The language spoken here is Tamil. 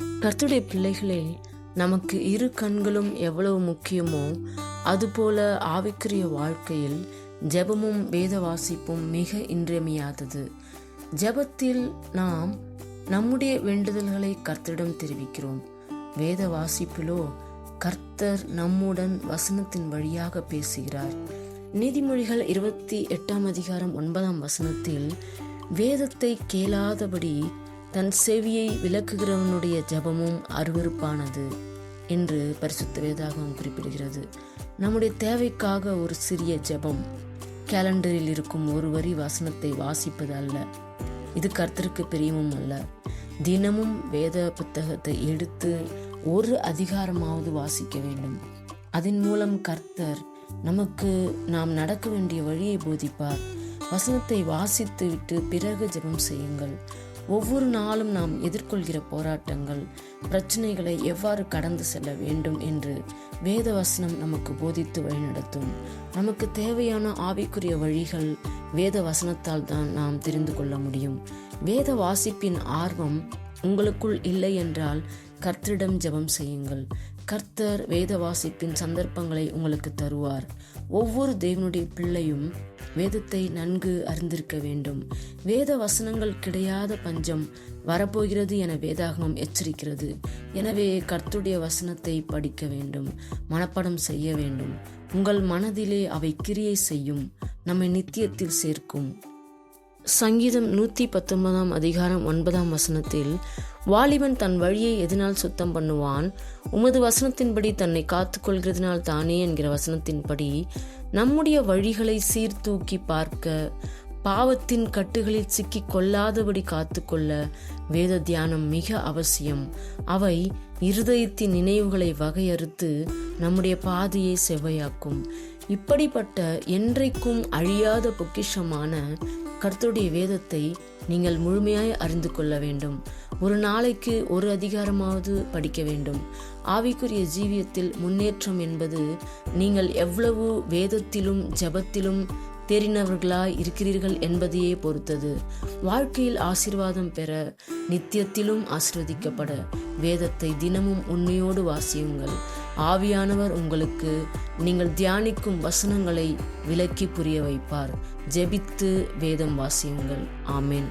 கர்த்தருடைய பிள்ளைகளே நமக்கு இரு கண்களும் எவ்வளவு முக்கியமோ அதுபோல ஆவிக்குரிய வாழ்க்கையில் ஜெபமும் வேத வாசிப்பும் மிக இன்றியமையாதது. ஜெபத்தில் நாம் நம்முடைய வேண்டுதல்களை கர்த்தரிடம் தெரிவிக்கிறோம். வேத வாசிப்பிலோ கர்த்தர் நம்முடன் வசனத்தின் வழியாக பேசுகிறார். நீதிமொழிகள் இருபத்தி எட்டாம் அதிகாரம் ஒன்பதாம் வசனத்தில் வேதத்தை கேளாதபடி தன் செவியை விளக்குகிறவனுடைய ஜெபமும் அருவருப்பானது என்று பரிசுத்த வேதாகவும் குறிப்பிடுகிறது. நம்முடைய தேவைக்காக ஒரு சிறிய ஜெபம் கேலண்டரில் இருக்கும் ஒரு வரி வசனத்தை வாசிப்பது அல்ல. இது கர்த்தருக்கு பிரியமும் அல்ல. தினமும் வேத புத்தகத்தை எடுத்து ஒரு அதிகாரமாவது வாசிக்க வேண்டும். அதன் மூலம் கர்த்தர் நமக்கு நாம் நடக்க வேண்டிய வழியை போதிப்பார். வசனத்தை வாசித்து விட்டு பிறகு ஜெபம் செய்யுங்கள். ஒவ்வொரு நாளும் நாம் எதிர்கொள்கிற போராட்டங்கள் பிரச்சனைகளை எவ்வாறு கடந்து செல்ல வேண்டும் என்று வேத வசனம் நமக்கு போதித்து வழிநடத்தும். நமக்கு தேவையான ஆவிக்குரிய வழிகள் வேத வசனத்தால் தான் நாம் தெரிந்து கொள்ள முடியும். வேத வாசிப்பின் ஆர்வம் உங்களுக்குள் இல்லை என்றால் கர்த்தரிடம் ஜெபம் செய்யுங்கள். கர்த்தர் வேத வாசிப்பின் சந்தர்ப்பங்களை உங்களுக்கு தருவார். ஒவ்வொரு தேவனுடைய பிள்ளையும் வேதத்தை நன்கு அறிந்திருக்க வேண்டும். வேத வசனங்கள் கிடையாத பஞ்சம் வரப்போகிறது என வேதாகமம் எச்சரிக்கிறது. எனவே கர்த்துடைய வசனத்தை படிக்க வேண்டும். மனப்பாடம் செய்ய வேண்டும். உங்கள் மனதிலே அவை கிரியை செய்யும். நம்மை நித்தியத்தில் சேர்க்கும். சங்கீதம் நூற்றி பத்தொன்பதாம் அதிகாரம் ஒன்பதாம் வசனத்தில் வாலிபன் தன் வழியை எதனால் சுத்தம் பண்ணுவான்? உமது வசனத்தின்படி தன்னை காத்துக்கொள்கிறதுனால் தானே என்கிற வசனத்தின்படி நம்முடைய வழிகளை சீர்தூக்கி பார்க்க பாவத்தின் கட்டுகளில் சிக்கி கொள்ளாதபடி காத்துக்கொள்ள வேத தியானம் மிக அவசியம். அவை இருதயத்தின் நினைவுகளை வகையறுத்து நம்முடைய பாதையை செவ்வையாக்கும். இப்படிப்பட்ட என்றைக்கும் அழியாத பொக்கிஷமான கர்த்தருடைய வேதத்தை நீங்கள் முழுமையாய் அறிந்து கொள்ள வேண்டும். ஒரு நாளைக்கு ஒரு அதிகாரமாவது படிக்க வேண்டும். ஆவிக்குரிய ஜீவியத்தில் முன்னேற்றம் என்பது நீங்கள் எவ்வளவு வேதத்திலும் ஜபத்திலும் தேறினவர்களாய் இருக்கிறீர்கள் என்பதையே பொறுத்தது. வாழ்க்கையில் ஆசிர்வாதம் பெற நித்தியத்திலும் ஆசிர்வதிக்கப்பட வேதத்தை தினமும் உண்மையோடு வாசியுங்கள். ஆவியானவர் உங்களுக்கு நீங்கள் தியானிக்கும் வசனங்களை விலக்கி புரிய வைப்பார். ஜெபித்து வேதம் வாசியுங்கள். ஆமேன்.